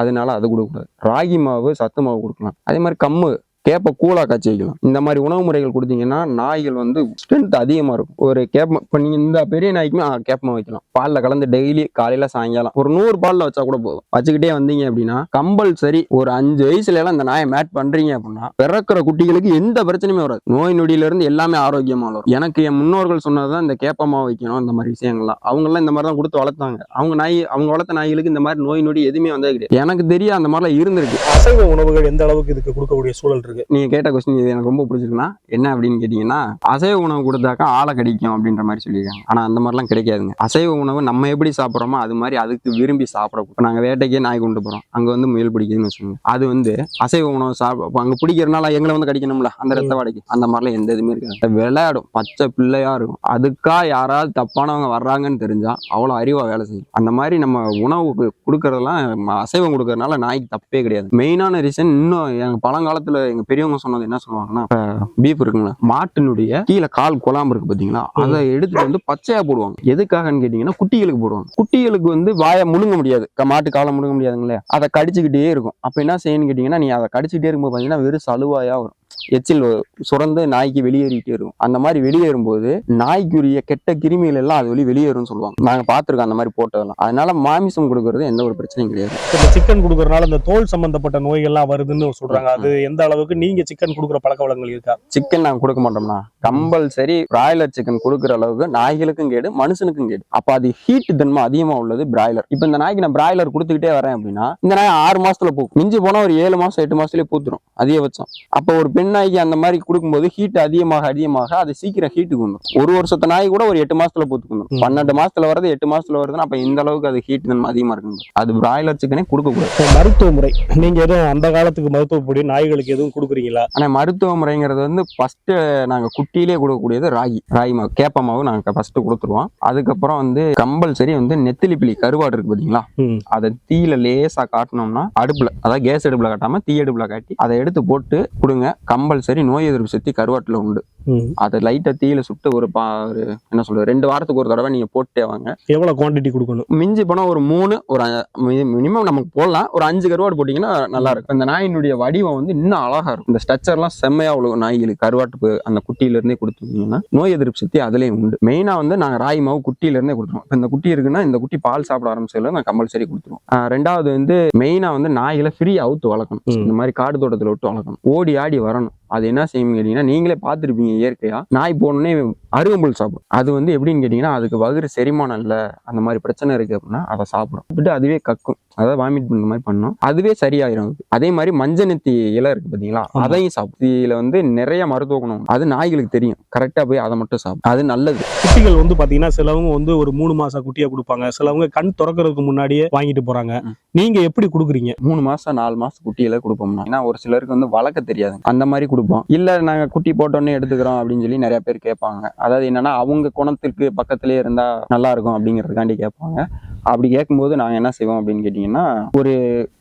அதனால அது கொடுக்கக்கூடாது. ராகி மாவு சத்து மாவு கொடுக்கலாம். அதே மாதிரி கம்மு கேப்ப கூலா காய்ச்சி வைக்கலாம் இந்த மாதிரி உணவு முறைகள் கொடுத்தீங்கன்னா நாய்கள் வந்து ஸ்ட்ரென்த் அதிகமா இருக்கும். ஒரு கேப் இப்போ நீங்க இந்த பெரிய நாய்க்குமே கேப்பமா வைக்கலாம். பாலில் கலந்து டெய்லி காலையில சாயங்காலம் ஒரு நூறு பால்ல வச்சா கூட போதும். வச்சுக்கிட்டே வந்தீங்க அப்படின்னா கம்பல்சரி ஒரு அஞ்சு வயசுல எல்லாம் இந்த நாயை மேட் பண்றீங்க அப்படின்னா பிறக்கிற குட்டிகளுக்கு எந்த பிரச்சனையுமே வராது. நோய் நொடியில இருந்து எல்லாமே ஆரோக்கியமா வரும். எனக்கு என் முன்னோர்கள் சொன்னதுதான் இந்த கேப்பமா வைக்கணும் இந்த மாதிரி விஷயங்கள்லாம். அவங்க எல்லாம் இந்த மாதிரி தான் கொடுத்து வளர்த்தாங்க. அவங்க நாய் அவங்க வளர்த்த நாய்களுக்கு இந்த மாதிரி நோய் நொடி எதுவுமே வந்தது கிடையாது. எனக்கு தெரிய அந்த மாதிரிலாம் இருந்திருக்கு. அசைவ உணவுகள் எந்த அளவுக்கு இதுக்கு கொடுக்கக்கூடிய சூழல் இருக்கு? நீங்க கேட்ட கொஸ்டின் இது எனக்கு ரொம்ப பிடிச்சிருக்குன்னா என்ன அப்படின்னு கேட்டீங்கன்னா அசைவ உணவு கொடுத்தாக்கா ஆளை கடிக்கும் அப்படின்ற மாதிரி சொல்லியிருக்காங்க. ஆனா அந்த மாதிரிலாம் கிடைக்காதுங்க. அசைவ உணவு நம்ம எப்படி சாப்பிட்றோமோ அது மாதிரி அதுக்கு விரும்பி சாப்பிட இப்போ நாங்க வேட்டைக்கே நாய் கொண்டு போறோம். அங்க வந்து முயல் பிடிக்குதுன்னு வச்சுக்கோங்க. அது வந்து அசைவ உணவு சாப்பிட அங்க பிடிக்கிறனால எங்களை வந்து கடிக்கணும்ல அந்த ரத்த வாடைக்கு. அந்த மாதிரிலாம் எந்த இதுவுமே இருக்காது. விளையாடும். பச்சை பிள்ளையா இருக்கும். அதுக்கா யாராவது தப்பானவங்க வர்றாங்கன்னு தெரிஞ்சா அவ்வளவு அறிவா வேலை செய்யும். அந்த மாதிரி நம்ம உணவு கொடுக்கறதெல்லாம் அசைவம் கொடுக்கறதுனால நாய்க்கு தப்பே கிடையாது. மெயினான ரீசன் இன்னும் எங்க பழங்காலத்துல எங்க பெரியவங்க சொன்னது என்ன சொல்லுவாங்கன்னா பீஃப் இருக்குங்களா? மாட்டினுடைய கீழே கால் குழாம்பு இருக்கு பாத்தீங்களா? அதை எடுத்துட்டு வந்து பச்சையா போடுவாங்க. எதுக்காகன்னு கேட்டீங்கன்னா குட்டிகளுக்கு போடுவாங்க. குட்டிகளுக்கு வந்து வாயை முழுங்க முடியாது. மாட்டு காலை முழுங்க முடியாதுங்களே. அதை கடிச்சுக்கிட்டே இருக்கும். அப்ப என்ன செய்யணும்னு கேட்டீங்கன்னா நீ அதை கடிச்சுக்கிட்டே இருக்கும்போது பாத்தீங்கன்னா வெறும் சலுவாயா வரும். எச்சில் சுரந்து நாய்க்கு வெளியேறிட்டே இருக்கும். அந்த மாதிரி வெளியேறும்போது நாய்க்குரிய கெட்ட கிருமிகள் எல்லாம் அது வெளியே வெளியேறும்னு சொல்லுவாங்க. நாங்க பார்த்திருக்கோம் அந்த மாதிரி போட்டதெல்லாம். அதனால மாமிசம் கொடுக்கறது எந்த ஒரு பிரச்சனையும் கிடையாது. இந்த சிக்கன் கொடுக்கறதுனால இந்த தோல் சம்பந்தப்பட்ட நோய்கள்லாம் வருதுன்னு சொல்றாங்க. அது எந்த அளவுக்கு நீங்க சிக்கன் கொடுக்குற பழக்க வழக்கங்கள் இருக்கா? சிக்கன் நாங்க கொடுக்க மாட்டோம்னா கம்பல்சரி பிராய்லர் சிக்கன் கொடுக்குற அளவுக்கு நாய்களுக்கும் கேடு மனுஷனுக்கும் கேடு. அப்ப அது ஹீட் தன்மை அதிகமா உள்ளது பிராய்லர் இப்ப இந்த நாய்க்கு நான் பிராய்லர் கொடுத்துக்கிட்டே வரேன் அப்படின்னா இந்த நாய் ஆறு மாசத்துல பூக்கும். மிஞ்சி போனா ஒரு ஏழு மாசம் எட்டு மாசத்துலயே பூத்துரும். அதிகபட்சம். அப்ப ஒரு பெண் நாய்க்கு அந்த மாதிரி கொடுக்கும்போது ஹீட் அதிகமாக அதிகமாக அது சீக்கிரம் ஹீட்டுக்கு வந்துடும் ஒரு வருஷத்து நாய் கூட ஒரு எட்டு மாசத்துல பூத்துக்கு வந்துடும் ம். பன்னெண்டு மாசத்துல வருது எட்டு மாசத்துல வருதுன்னா அப்ப இந்த அளவுக்கு அது ஹீட் தன்மை அதிகமா இருக்கு அது பிராய்லர் சிக்கனே கொடுக்க கூடாது. இப்போ மருத்துவ முறை. நீங்க எதுவும் அந்த காலத்துக்கு மருத்துவப்படி நாய்களுக்கு எதுவும் கொடுக்குறீங்களா? ஆனா மருத்துவ முறைங்கிறது வந்து ஃபர்ஸ்ட் நாங்க குட்டியிலே கொடுக்கக்கூடியது ராகி. ராகி மாவு கேப்ப மாவு நாங்க ஃபர்ஸ்ட் கொடுத்துருவோம். அதுக்கப்புறம் வந்து கம்பல்சரி வந்து நெத்திலி பிளி கருவாடு இருக்கு பாத்தீங்களா. அதை தீயில லேசா காட்டினோம்னா அடுப்புல அதாவது கேஸ் அடுப்புல காட்டாம தீ அடுப்புல காட்டி அதை எடுத்து போட்டு கொடுங்க. கம்பல்சரி நோய் எதிர்ப்பு சக்தி கருவாட்டில் உண்டு. அதை லைட்டா தீயில சுட்டு ஒரு பா ஒரு என்ன சொல்றது ரெண்டு வாரத்துக்கு ஒரு தடவை நீங்க போட்டே வாங்க. எவ்வளவு குவாண்டிட்டி கொடுக்கணும்? மிஞ்சி போனா ஒரு மூணு ஒரு மினிமம் நமக்கு போடலாம். ஒரு அஞ்சு கருவாடு போட்டீங்கன்னா நல்லா இருக்கும். இந்த நாயினுடைய வடிவம் வந்து இன்னும் அழகா இருக்கும். இந்த ஸ்ட்ரக்சர்லாம் செம்மையா அவ்வளவு நாய்களுக்கு கருவாட்டு அந்த குட்டியில இருந்தே கொடுத்துருந்தீங்கன்னா நோய் எதிர்ப்பு சக்தி அதுலயும் உண்டு. மெயினா வந்து நாங்க ராகி மாவு குட்டியில இருந்தே கொடுத்துருவோம். இப்ப இந்த குட்டி இருக்குன்னா இந்த குட்டி பால் சாப்பிட ஆரம்பிச்சதுல நான் கம்பல்சரி கொடுத்துருவோம். ரெண்டாவது வந்து மெயினா வந்து நாய்களை ஃப்ரீ அவுத்து வளர்க்கணும். இந்த மாதிரி காடு தோட்டத்துல விட்டு வளர்க்கணும். ஓடி ஆடி வரணும். அது என்ன செய்யும் கேட்டீங்கன்னா நீங்களே பார்த்துருப்பீங்க இயற்கையா. நாய் போனோடனே அருகம்புல் சாப்பிடும். அது வந்து எப்படின்னு கேட்டீங்கன்னா அதுக்கு வகுறு செரிமானம் இல்லை அந்த மாதிரி பிரச்சனை இருக்கு அப்படின்னா அதை சாப்பிடும். விட்டு அதுவே கக்கும். அதாவது வாமிட் பண்ற மாதிரி பண்ணும். அதுவே சரியாயிரும். அது. மாதிரி மஞ்சள் நெத்தி இலை இருக்கு பாத்தீங்களா ஆமா. அதையும் சாப்பிடும். இதுல வந்து நிறைய மருத்துவ குணம். அது நாய்களுக்கு தெரியும். கரெக்டா போய் அதை மட்டும் சாப்பிடும். அது நல்லது. குட்டிகள் வந்து பாத்தீங்கன்னா சிலவங்க வந்து ஒரு மூணு மாச குட்டியா கொடுப்பாங்க. சிலவங்க கண் திறக்கறதுக்கு முன்னாடியே வாங்கிட்டு போறாங்க. ம். நீங்க எப்படி கொடுக்குறீங்க? மூணு மாசம் நாலு மாசம் குட்டியில கொடுப்போம்னா ஏன்னா ஒரு சிலருக்கு வந்து வளர்க்க தெரியாது. அந்த மாதிரி கொடுப்போம். இல்ல நாங்க குட்டி போட்டோன்னே எடுத்துக்கிறோம் அப்படின்னு சொல்லி நிறைய பேர் கேட்பாங்க. அதாவது என்னன்னா அவங்க குணத்திற்கு பக்கத்திலே இருந்தா நல்லா இருக்கும் அப்படிங்கிறதுக்காண்டி கேட்பாங்க. அப்படி கேட்கும்போது நாங்கள் என்ன செய்வோம் அப்படின்னு கேட்டிங்கன்னா ஒரு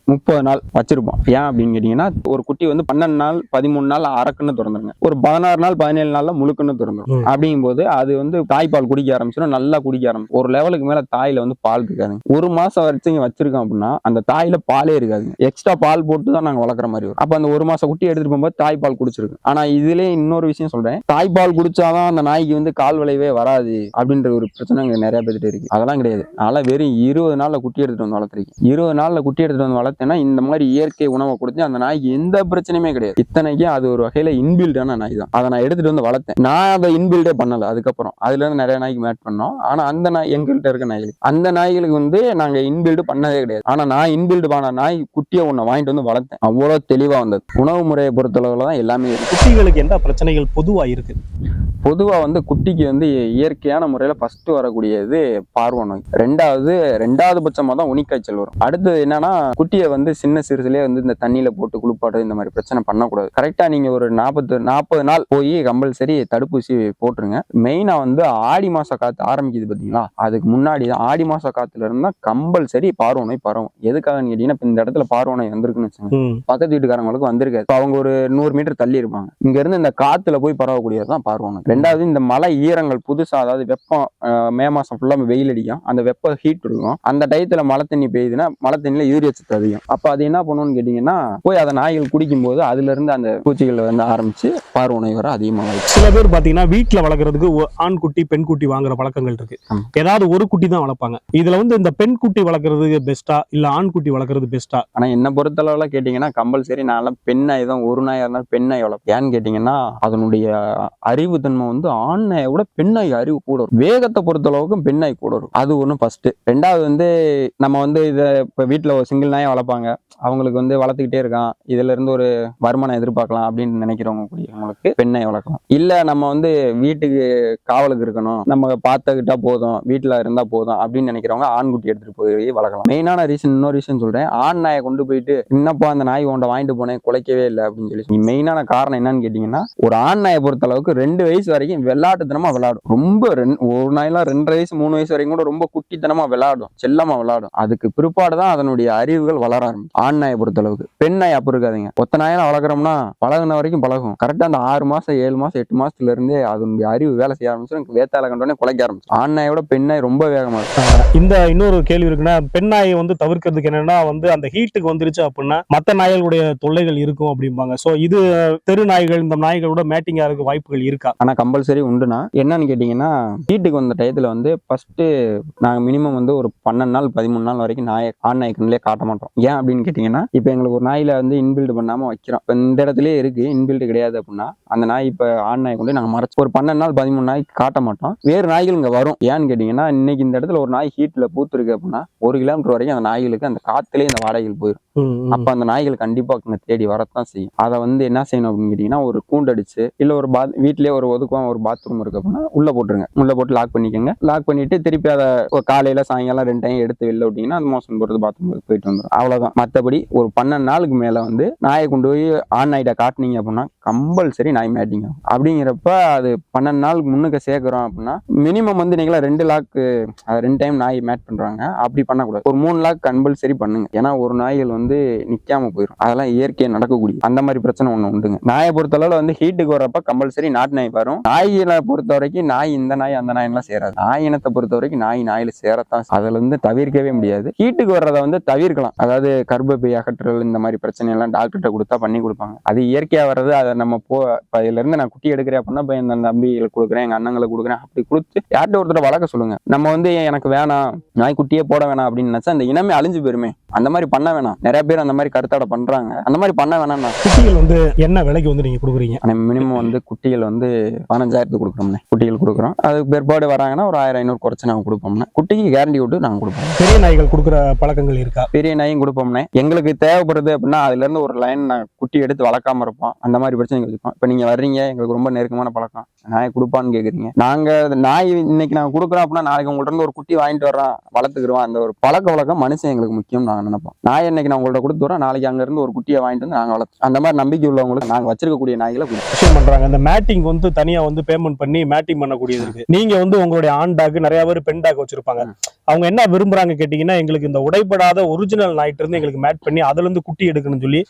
முப்பது நாள் வச்சிருப்போம். ஏன் அப்படின்னு கேட்டீங்கன்னா ஒரு குட்டி வந்து பன்னெண்டு நாள் பதிமூணு நாள் அரக்குன்னு திறந்துருங்க. ஒரு பதினாறு நாள் பதினேழு நாள்ல முழுக்குன்னு திறந்துரும். ம். அப்படிங்கும்போது அது வந்து தாய்ப்பால் குடிக்க ஆரம்பிச்சிடும் நல்லா குடிக்க ஆரம்பிச்சு ஒரு லெவலுக்கு மேல தாயில வந்து பால் இருக்காதுங்க. ஒரு மாசம் வரைக்கும் இங்க வச்சிருக்கோம் அப்படின்னா அந்த தாயில பாலே இருக்காதுங்க. எக்ஸ்ட்ரா பால் போட்டு தான் நாங்க வளர்க்குற மாதிரி வரும். அப்ப அந்த ஒரு மாசம் குட்டி எடுத்துட்டு போகும்போது தாய்ப்பால் குடிச்சிருக்கு ஆனா இதுலயே இன்னொரு விஷயம் சொல்றேன். தாய்ப்பால் குடிச்சாதான் அந்த நாய்க்கு வந்து கால் விளைவே வராது அப்படின்ற ஒரு பிரச்சனை இங்க நிறைய பேர்கிட்ட இருக்கு. அதெல்லாம் கிடையாது. அதெல்லாம் வெறும் இருபது நாள்ல குட்டி எடுத்துட்டு வந்து வளர்த்துருக்கேன் இருபது நாள்ல குட்டி எடுத்துட்டு வந்து ஏன்னா இந்த மாதிரி இயற்கை உணவை கொடுத்து அந்த நாய்க்கு எந்த பிரச்சனையுமே கிடையாது. இத்தனைக்கும் அது ஒரு வகையில இன்பில்டான நாய் தான். அதை நான் எடுத்துட்டு வந்து வளர்த்தேன். நான் அதை இன்பில்டே பண்ணல. அதுக்கப்புறம் அதுல இருந்து நிறைய நாய்க்கு மேட் பண்ணோம். ஆனா அந்த நாய் எங்கள்கிட்ட இருக்க நாய்களுக்கு. அந்த நாய்களுக்கு வந்து நாங்க இன்பில்டு பண்ணதே கிடையாது. ஆனா நான் இன்பில்டு பண்ண நாய் குட்டியை ஒண்ணு வாங்கிட்டு வந்து வளர்த்தேன். அவ்வளவு தெளிவா வந்தது. உணவு முறையை பொறுத்தளவுல தான் எல்லாமே குட்டிகளுக்கு என்ன பிரச்சனைகள் பொதுவா இருக்கு? பொதுவா வந்து குட்டிக்கு வந்து இயற்கையான முறையில ஃபர்ஸ்ட் வரக்கூடியது பார்வை நோய். ரெண்டாவது ரெண்டாவது பட்சமா தான் உனிக்காய்ச்சல் வரும். அடுத்தது என்னன்னா குட்டியை வந்து சின்ன சிறுசுலயே வந்து இந்த தண்ணியில போட்டு குளிப்பாடுறது இந்த மாதிரி பிரச்சனை பண்ணக்கூடாது. கரெக்டா நீங்க ஒரு நாற்பது நாற்பது நாள் போய் கம்பல்சரி தடுப்பூசி போட்டுருங்க. மெயினா வந்து ஆடி மாச காத்து ஆரம்பிக்குது பாத்தீங்களா? அதுக்கு முன்னாடி தான் ஆடி மாச காத்துல இருந்தா கம்பல்சரி பார்வை நோய் பரவும். எதுக்காகன்னு கேட்டீங்கன்னா இப்ப இந்த இடத்துல பார்வை நோய் வந்திருக்குன்னு வச்சுங்க. பக்கத்து வீட்டுக்காரங்களுக்கு வந்திருக்காது. அவங்க ஒரு நூறு மீட்டர் தள்ளி இருப்பாங்க. இங்க இருந்து இந்த காத்துல போய் பரவக்கூடியது தான் பார்வோம் ரெண்டாவது இந்த மலை ஈரங்கள் புதுசா அதாவது வெப்பம் மே மாசம் ஃபுல்லா வெயில் அடிக்கும். அந்த வெப்ப ஹீட் இருக்கும் அந்த டயத்துல மழை தண்ணி பெய்யுதுன்னா மழை தண்ணியில யூரியா சத்து அதிகம். அப்ப அது என்ன பண்ணுன்னு கேட்டீங்கன்னா போய் அதை நாய்கள் குடிக்கும் போது அதுல இருந்து அந்த பூச்சிகள் வந்து ஆரம்பிச்சு பார்வை நோய் வர அதிகமாக சில பேர் பாத்தீங்கன்னா வீட்டுல வளர்க்கறதுக்கு ஆண் குட்டி பெண் குட்டி வாங்குற பழக்கங்கள் இருக்கு. ஏதாவது ஒரு குட்டி தான் வளர்ப்பாங்க. இதுல வந்து இந்த பெண் குட்டி வளர்க்கறது பெஸ்டா இல்ல ஆண் குட்டி வளர்க்கறது பெஸ்டா ஆனா என்ன பொறுத்தளவுல கேட்டீங்கன்னா கம்பல்சரி நான்லாம் பெண் நாய் தான் ஒரு நாயா இருந்தாலும் பெண் நாய் வளர்ப்பேன். ஏன்னு கேட்டீங்கன்னா அதனுடைய அறிவு தன்மை வந்து ஆண் நாயை விட பெண் நாய் அறிவு கூட வரும் வேகத்தை பொறுத்தளவுக்கும் பெண் நாய் கூட வரும் அது ஒன்று ஃபர்ஸ்ட் ரெண்டாவது வந்து நம்ம வந்து இதை இப்போ வீட்டில் ஒரு சிங்கிள் நாயை வளர்ப்பாங்க. அவங்களுக்கு வந்து வளர்த்துக்கிட்டே இருக்கான். இதுல இருந்து ஒரு வருமானம் எதிர்பார்க்கலாம் அப்படின்னு நினைக்கிறவங்க கூடியவங்களுக்கு பெண்ணை வளர்க்கலாம். இல்ல நம்ம வந்து வீட்டுக்கு காவலுக்கு இருக்கணும். நம்ம பார்த்துக்கிட்டா போதும். வீட்டுல இருந்தா போதும் அப்படின்னு நினைக்கிறவங்க ஆண்குட்டி எடுத்துட்டு போய் வளர்க்கலாம். மெயினான ரீசன் இன்னொரு ரீசன் சொல்றேன். ஆண் நாயை கொண்டு போயிட்டு என்னப்பா அந்த நாய் உண்ட வாங்கிட்டு போனேன் குலைக்கவே இல்லை அப்படின்னு சொல்லி மெயினான காரணம் என்னன்னு கேட்டீங்கன்னா ஒரு ஆண் நாயை பொறுத்த அளவுக்கு ரெண்டு வயசு வரைக்கும் விளையாட்டுத்தனமா விளையாடும். ரொம்ப ரெண்- ஒரு நாயெல்லாம் ரெண்டரை வயசு மூணு வயசு வரைக்கும் கூட ரொம்ப குட்டித்தனமா விளையாடும். செல்லமா விளையாடும். அதுக்கு பிற்பாடு தான் அதனுடைய அறிவுகள் வளர ஆரம்பிக்கும். ஆண் நாயை பொறுத்த அளவுக்கு பெண் நாய் அப்ப இருக்காதுங்க. ஒத்த நாயெல்லாம் வளர்க்குறோம்னா பழகுன வரைக்கும் பழகும். கரெக்டா அந்த ஆறு மாசம் ஏழு மாசம் எட்டு மாசத்துல இருந்தே அதனுடைய அறிவு வேலை செய்ய ஆரம்பிச்சிடும் வேத்தால கண்டோடனே குலைக்க ஆரம்பிச்சிடும் ஆண் நாயை விட பெண் நாய் ரொம்ப வேகமா இருக்கும் இந்த இன்னொரு கேள்வி இருக்குன்னா பெண் நாயை வந்து தவிர்க்கிறதுக்கு என்னன்னா வந்து அந்த ஹீட்டுக்கு வந்துருச்சு அப்படின்னா மத்த நாய்களுடைய தொல்லைகள் இருக்கும் அப்படிம்பாங்க. சோ இது தெரு நாய்கள் இந்த நாய்களோட மேட்டிங் ஆகிறதுக்கு வாய்ப்புகள் இருக்கா? ஆனா கம்பல்சரி உண்டுனா என்னன்னு கேட்டீங்கன்னா வீட்டுக்கு வந்த டயத்துல வந்து ஃபர்ஸ்ட் நாங்க மினிமம் வந்து ஒரு பன்னெண்டு நாள் பதிமூணு நாள் வரைக்கும் நாயை ஆண் நாய் கண்ணிலே காட்ட மாட்டோம். ஏன் அப்படின்னு கேட்டீங்கன்னா இப்போ எங்களுக்கு ஒரு நாயில வந்து இன்பில்டு பண்ணாம வைக்கிறோம். இப்போ இந்த இடத்துலயே இருக்கு இன்பில்டு கிடையாது அப்படின்னா அந்த நாய் இப்போ ஆண் நாய் கொண்டு நாங்க மறைச்சு ஒரு பன்னெண்டு நாள் பதிமூணு நாய் காட்ட மாட்டோம். வேறு நாய்கள் இங்க வரும். ஏன்னு கேட்டீங்கன்னா இன்னைக்கு இந்த இடத்துல ஒரு நாய் ஹீட்ல பூத்துருக்கு அப்படின்னா ஒரு கிலோமீட்டர் வரைக்கும் அந்த நாய்களுக்கு அந்த காத்துலயே இந்த வாடகைகள் போயிடும். அப்ப அந்த நாய்கள் கண்டிப்பா அங்க தேடி வரத்தான் செய்யும். அதை வந்து என்ன செய்யணும் அப்படின்னு கேட்டீங்கன்னா ஒரு கூண்டு அடிச்சு இல்ல ஒரு பாத் வீட்லயே ஒரு ஒதுக்குவான் ஒரு பாத்ரூம் இருக்கு அப்படின்னா உள்ள போட்டுருங்க. உள்ள போட்டு லாக் பண்ணிக்கோங்க. லாக் பண்ணிட்டு திருப்பி அதை ஒரு காலையில சாயங்காலம் ரெண்டு டைம் எடுத்து வெளில விட்டிங்கன்னா அது மோசம் போறது பாத்ரூம் போயிட்டு வந்துடும் அவ்வளவுதான். மத்தபடி ஒரு பன்னெண்டு நாளுக்கு மேல வந்து நாயை கொண்டு போய் ஆண் நாயிட்ட காட்டுனீங்க அப்படின்னா கம்பல்சரி நாய் மேட்டிங்க அப்படிங்கிறப்ப அது பன்னெண்டு நாளுக்கு முன்னுக்கு சேர்க்குறோம் அப்படின்னா மினிமம் வந்து நீங்களா ரெண்டு லாக்கு ரெண்டு டைம் நாய் மேட் பண்றாங்க. அப்படி பண்ணக்கூடாது. ஒரு மூணு லாக் கம்பல்சரி பண்ணுங்க. ஏன்னா ஒரு நாய்கள் வந்து நிற்காம நிக்காம போயிடும் அதெல்லாம் இயற்கையாக நடக்கக்கூடிய அந்த மாதிரி பிரச்சனை ஒன்று உண்டுங்க. நாயை பொறுத்தளவுல வந்து ஹீட்டுக்கு வரப்ப கம்பல்சரி நாட்டு நாய் வரும். நாய்களை பொறுத்த வரைக்கும் நாய் இந்த நாய் அந்த நாயெல்லாம் சேராது. நாய் இனத்தை பொறுத்த வரைக்கும் நாய் நாயில சேரத்தான். அதுல இருந்து தவிர்க்கவே முடியாது. ஹீட்டுக்கு வர்றதை வந்து தவிர்க்கலாம். அதாவது கர்ப்பப்பை அகற்றல் இந்த மாதிரி பிரச்சனை எல்லாம் டாக்டர்கிட்ட கொடுத்தா பண்ணி கொடுப்பாங்க. அது இயற்கையா வர்றது அதை நம்ம போ இப்ப இதுல இருந்து நான் குட்டி எடுக்கிறேன் அப்படின்னா இப்ப என் தம்பிகளுக்கு கொடுக்குறேன் எங்க அண்ணங்களுக்கு கொடுக்குறேன் அப்படி கொடுத்து யார்கிட்ட ஒருத்தர் வளர்க்க சொல்லுங்க. நம்ம வந்து எனக்கு வேணாம் நாய்க்குட்டியே போட வேணாம் அப்படின்னு நினைச்சா அந்த இனமே அழிஞ்சு போயிருமே. அந்த மாதிரி பண்ண வேணாம். நிறைய பேர் அந்த மாதிரி கருத்தாட பண்றாங்க. அந்த மாதிரி பண்ண வேணாம்னா. குட்டிகள் வந்து என்ன விலைக்கு வந்து நீங்க கொடுக்குறீங்க? மினிமம் வந்து குட்டிகள் வந்து பதினஞ்சாயிரத்துக்கு கொடுக்குறோம்னே. குட்டிகள் கொடுக்குறோம். அதுக்கு பிற்பாடு வராங்கன்னா ஒரு ஆயிரம் ஐநூறு குறைச்சு நாங்க கொடுப்போம்னா. குட்டிக்கு கேரண்டி விட்டு நாங்க கொடுப்போம். பெரிய நாய்கள் கொடுக்குற பழக்கங்கள் இருக்கா? பெரிய நாயும் கொடுப்போம்னே. எங்களுக்கு தேவைப்படுது அப்படின்னா அதுல இருந்து ஒரு லைன் நான் குட்டி எடுத்து வளர்க்காம இருப்போம். அந்த மாதிரி பிரச்சனை வச்சுப்போம் இப்போ நீங்க வர்றீங்க எங்களுக்கு ரொம்ப நெருக்கமான பழக்கம். நாய் கொடுப்பான்னு கேக்குறீங்க. நாங்க அது நாய் இன்னைக்கு நாங்க கொடுக்குறோம் அப்படின்னா நாளைக்கு உங்கள்ட்ட இருந்து ஒரு குட்டி வாங்கிட்டு வர்றோம். வளர்த்துக்கிறோம். அந்த ஒரு பழக்க வழக்கம் மனுஷன் எங்களுக்கு முக்கியம் நாங்க நினைப்போம். நாய் இன்னைக்கு நான் உங்கள்ட்ட கொடுத்து வரோம் நாளைக்கு அங்க இருந்து ஒரு குட்டியை வாங்கிட்டு வந்து நாங்க வளர்த்து அந்த மாதிரி நம்பிக்கை உள்ளவங்களுக்கு நாங்க வச்சிருக்கக்கூடிய நாய்களை. விஷயம் பண்றாங்க. இந்த மேட்டிங் வந்து தனியா வந்து பேமெண்ட் பண்ணி மேட்டிங் பண்ணக்கூடியது இருக்கு. நீங்க வந்து உங்களுடைய ஆண் டாக் நிறைய பேர் பெண் டாக் வச்சிருப்பாங்க. அவங்க என்ன விரும்புறாங்க கேட்டீங்கன்னா எங்களுக்கு இந்த உடைப்படாத ஒரிஜினல் நாய்ட்டு இருந்து எங்களுக்கு மேட் பண்ணி அதுல இருந்து குட்டி எடுக்கணும்னு சொல்லி.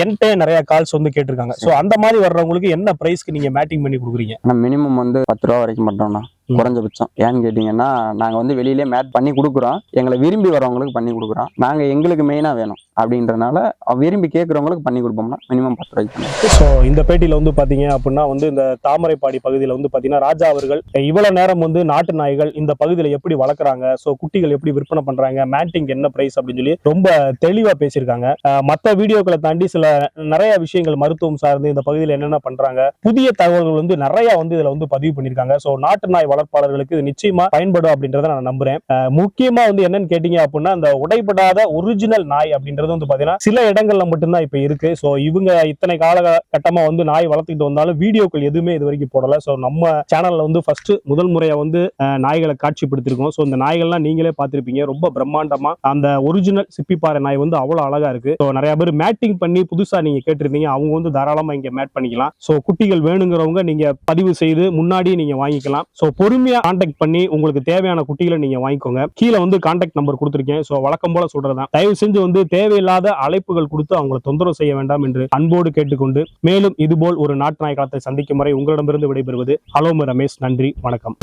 என்கிட்ட நிறைய கால்ஸ் வந்து கேட்டிருக்காங்க. சோ அந்த மாதிரி வர்றவங்களுக்கு என்ன பிரைஸ்க்கு நீங்க மேட்டிங் பண்ணி கொடுக்குறீங்க? மினிமம் வந்து பத்து ரூபா வரைக்கும் பண்றோம்னா ம். குறைஞ்சபட்சம். ஏன்னு கேட்டீங்கன்னா நாங்க வந்து வெளியிலே மேட் பண்ணி கொடுக்குறோம். எங்களை விரும்பி வரவங்களுக்கு பண்ணி கொடுக்குறோம். நாங்க எங்களுக்கு மெயினா வேணும் அப்படின்றனால விரும்பி கேட்கறவங்களுக்கு பண்ணி கொடுப்போம்னா மினிமம் பத்து ரூபாய்க்கு ஸோ இந்த பேட்டியில வந்து பாத்தீங்க அப்படின்னா வந்து இந்த தாமரைப்பாடி பகுதியில வந்து பாத்தீங்கன்னா ராஜா அவர்கள் இவ்வளவு நேரம் வந்து நாட்டு நாய்கள் இந்த பகுதியில எப்படி வளர்க்குறாங்க? ஸோ குட்டிகள் எப்படி விற்பனை பண்றாங்க? மேட்டிங் என்ன பிரைஸ் அப்படின்னு சொல்லி ரொம்ப தெளிவா பேசியிருக்காங்க. மத்த வீடியோக்களை தாண்டி சில நிறைய விஷயங்கள் மருத்துவம் சார்ந்து இந்த பகுதியில் என்னென்ன பண்றாங்க புதிய தகவல்கள் வந்து நிறைய வந்து இதுல வந்து பதிவு பண்ணியிருக்காங்க. ஸோ நாட்டு நாய் வளர்ப்பாளர்களுக்கு இது நிச்சயமா பயன்படும் அப்படின்றத நான் நம்புறேன். முக்கியமா வந்து என்னன்னு கேட்டீங்க அப்படின்னா அந்த உடைபடாத ஒரிஜினல் நாய் அப்படின்றது வந்து பாத்தீங்கன்னா சில இடங்கள்ல மட்டும்தான் இப்ப இருக்கு. ஸோ இவங்க இத்தனை காலகட்டமா வந்து நாய் வளர்த்துக்கிட்டு வந்தாலும் வீடியோக்கள் எதுவுமே இது வரைக்கும் போடல. ஸோ நம்ம சேனல்ல வந்து ஃபர்ஸ்ட் முதல் முறையா வந்து நாய்களை காட்சிப்படுத்திருக்கோம். ஸோ இந்த நாய்கள்லாம் நீங்களே பார்த்திருப்பீங்க. ரொம்ப பிரம்மாண்டமா அந்த ஒரிஜினல் சிப்பிப்பாறை நாய் வந்து அவ்வளவு அழகா இருக்கு. ஸோ நிறைய பேர் மேட்டிங் பண்ணி புதுசா நீங்க கேட்டிருந்தீங்க. அவங்க வந்து தாராளமா இங்க மேட் பண்ணிக்கலாம். ஸோ குட்டிகள் வேணுங்கிறவங்க நீங்க பதிவு செய்து முன்னாடி நீங்க வாங்கிக்கலாம். ஸோ பொறுமையா கான்டாக்ட் பண்ணி உங்களுக்கு தேவையான குட்டிகளை நீங்க வாங்கிக்கோங்க. கீழே வந்து கான்டாக்ட் நம்பர் கொடுத்துருக்கேன். ஸோ வழக்கம் போல சொல்றதுதான். தயவு செஞ்சு வந்து தேவையில்லாத அழைப்புகள் கொடுத்து அவங்களை தொந்தரவு செய்ய வேண்டாம் என்று அன்போடு கேட்டுக்கொண்டு மேலும் இதுபோல் ஒரு நாட்டு நாய் காலத்தை சந்திக்கும் வரை உங்களிடமிருந்து விடைபெறுவது அலோமு ரமேஷ். நன்றி வணக்கம்.